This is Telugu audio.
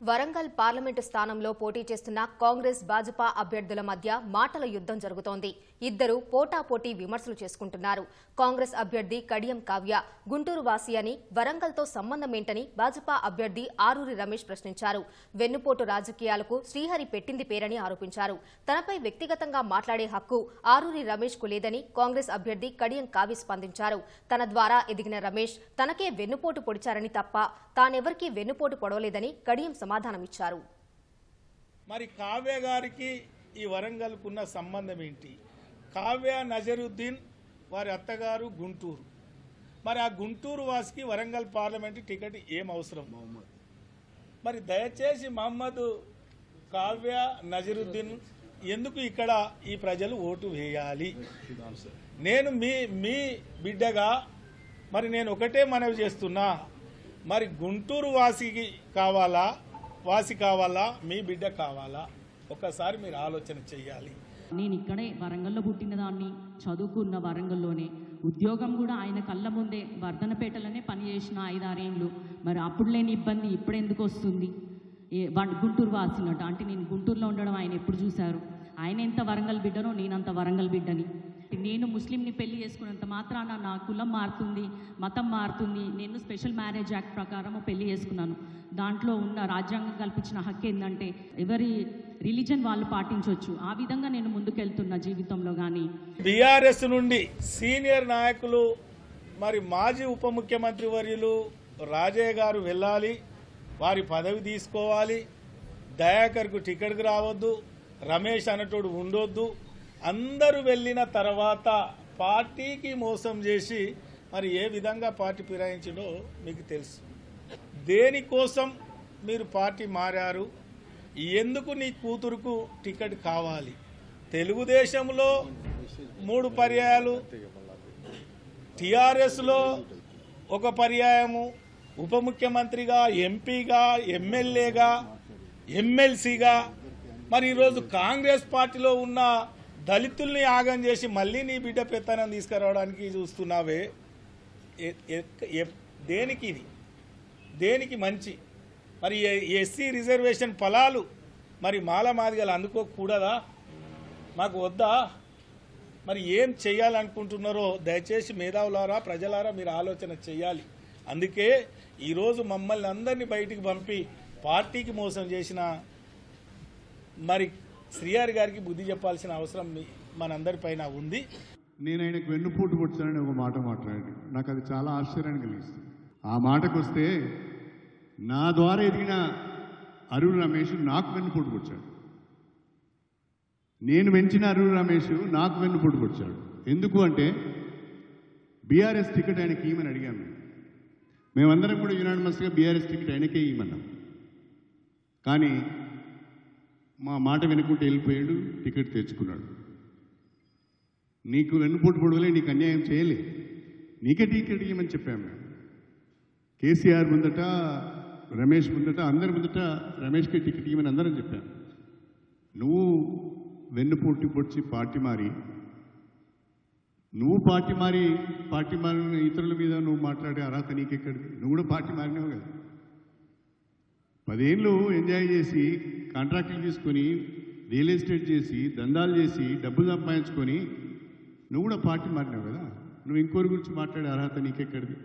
వరంగల్ పార్లమెంటు స్థానంలో పోటీ చేస్తున్న కాంగ్రెస్ భాజపా అభ్యర్థుల మధ్య మాటల యుద్ధం జరుగుతోంది. ఇద్దరు పోటాపోటీ విమర్శలు చేసుకుంటున్నారు. కాంగ్రెస్ అభ్యర్థి కడియం కావ్య గుంటూరు వాసి అని వరంగల్తో సంబంధమేంటని భాజపా అభ్యర్థి ఆరూరి రమేష్ ప్రశ్నించారు. వెన్నుపోటు రాజకీయాలకు శ్రీహరి పెట్టింది పేరని ఆరోపించారు. తనపై వ్యక్తిగతంగా మాట్లాడే హక్కు ఆరూరి రమేష్కు లేదని కాంగ్రెస్ అభ్యర్థి కడియం కావ్య స్పందించారు. తన ద్వారా ఎదిగిన రమేష్ తనకే వెన్నుపోటు పొడిచారని తప్ప తానెవరికీ వెన్నుపోటు పొడవలేదని కడియం సమాధానమిచ్చారు. మరి కావ్య గారికి ఈ వరంగల్కున్న సంబంధం ఏంటి కావ్య నజరుద్దీన్ వారి అత్తగారు గుంటూరు. మరి ఆ గుంటూరు వాసికి వరంగల్ పార్లమెంట్ టికెట్ ఏం అవసరం మరి దయచేసి మహమ్మద్ కావ్య నజరుద్దీన్ ఎందుకు ఇక్కడ ఈ ప్రజలు ఓటు వేయాలి? నేను మీ మీ బిడ్డగా మరి నేను ఒకటే మనవి చేస్తున్నా. మరి గుంటూరు వాసికి కావాలా? వాసి కావాలా? మీ బిడ్డ కావాలా? ఒక్కసారి మీరు ఆలోచన చెయ్యాలి. నేను ఇక్కడే వరంగల్లో పుట్టిన దాన్ని చదువుకున్న వరంగల్లోనే ఉద్యోగం కూడా ఆయన కళ్ళ ముందే వర్ధనపేటలోనే పనిచేసిన ఐదారేండ్లు. మరి అప్పుడు లేని ఇబ్బంది ఇప్పుడు ఎందుకు వస్తుంది? ఏ వన్- గుంటూరు వాసినట్టు. అంటే నేను గుంటూరులో ఉండడం ఆయన ఎప్పుడు చూశారు? ఆయన ఎంత వరంగల్ బిడ్డనో నేనంత వరంగల్ బిడ్డని. నేను ముస్లింని పెళ్ళి చేసుకున్నంత మాత్రాన నా కులం మారుతుంది మతం మారుతుంది. నేను స్పెషల్ మ్యారేజ్ యాక్ట్ ప్రకారం పెళ్ళి చేసుకున్నాను. దాంట్లో ఉన్న రాజ్యాంగం కల్పించిన హక్కు ఏంటంటే ఎవరి రిలీజన్ వాళ్ళు పాటించవచ్చు ఆ విధంగా నేను ముందుకెళ్తున్న జీవితంలో కానీ బీఆర్ఎస్ నుండి సీనియర్ నాయకులు మరి మాజీ ఉప ముఖ్యమంత్రి వర్యులు రాజయ్య గారు వెళ్ళాలి వారి పదవి తీసుకోవాలి దయాకర్కు టికెట్కి రావద్దు రమేష్ అన్నటోడు ఉండొద్దు అందరూ వెళ్ళిన తర్వాత పార్టీకి మోసం చేసి మరి ఏ విధంగా పార్టీ ఫిరాయించిందో మీకు తెలుసు. దేనికోసం మీరు పార్టీ మారారు? ఎందుకు నీ కూతురుకు టికెట్ కావాలి? తెలుగుదేశంలో మూడు పర్యాయాలు. టీఆర్ఎస్లో ఒక పర్యాయము. ఉప ముఖ్యమంత్రిగా ఎంపీగా ఎమ్మెల్యేగా ఎమ్మెల్సీగా. మరి ఈరోజు కాంగ్రెస్ పార్టీలో ఉన్న దళితుల్ని ఆగం చేసి మళ్ళీ నీ బిడ్డ పెత్తనం తీసుకురావడానికి చూస్తున్నావే. దేనికి ఇది? దేనికి మంచి? మరి ఎస్సీ రిజర్వేషన్ ఫలాలు మరి మాల మాదిగలు అందుకోకూడదా? మాకు వద్దా? మరి ఏం చేయాలనుకుంటున్నారో దయచేసి మేధావులారా ప్రజలారా మీరు ఆలోచన చేయాలి. అందుకే ఈరోజు మమ్మల్ని అందరినీ బయటికి పంపి పార్టీకి మోసం చేసిన మరి శ్రీఆర్ గారికి బుద్ధి చెప్పాల్సిన అవసరం మనందరిపైన ఉంది. నేను ఆయనకు వెన్నుపోటు పొడిచానని ఒక మాట మాట్లాడాను. నాకు అది చాలా ఆశ్చర్యాన్ని కలిగిస్తుంది. ఆ మాటకు వస్తే నా ద్వారా ఎదిగిన అరుణ్ రమేష్ నాకు వెన్నుపోటు పొడిచాడు నేను పెంచిన అరుణ్ రమేష్ నాకు వెన్నుపోటు పొడిచాడు ఎందుకు అంటే బీఆర్ఎస్ టికెట్ ఆయనకి ఇవ్వమని అడిగాను మేమందరం కూడా యునానిమస్గా బీఆర్ఎస్ టికెట్ ఆయనకే ఇవ్వమన్నాం. కానీ మా మాట వినుకుంటూ వెళ్ళిపోయాడు టికెట్ తెచ్చుకున్నాడు. నీకు వెన్నుపోటు పొడవలే నీకు అన్యాయం చేయలే. నీకే టికెట్ ఇవ్వమని చెప్పాము మేము. కేసీఆర్ ముందట రమేష్ ముందట అందరి ముందట రమేష్కి టికెట్ ఇవ్వమని అందరం చెప్పాం. నువ్వు వెన్నుపోటు పొడిచి పార్టీ మారి నువ్వు పార్టీ మారి పార్టీ మారిన ఇతరుల మీద నువ్వు మాట్లాడే అర్హత నీకెక్కడిది? నువ్వు కూడా పార్టీ మారినావు కదా. పదేళ్ళు ఎంజాయ్ చేసి కాంట్రాక్టులు తీసుకొని రియల్ ఎస్టేట్ చేసి దందాలు చేసి డబ్బులు సంపాదించుకొని నువ్వు కూడా పార్టీ మారినావు కదా? నువ్వు ఇంకోరి గురించి మాట్లాడే అర్హత నీకెక్కడిది?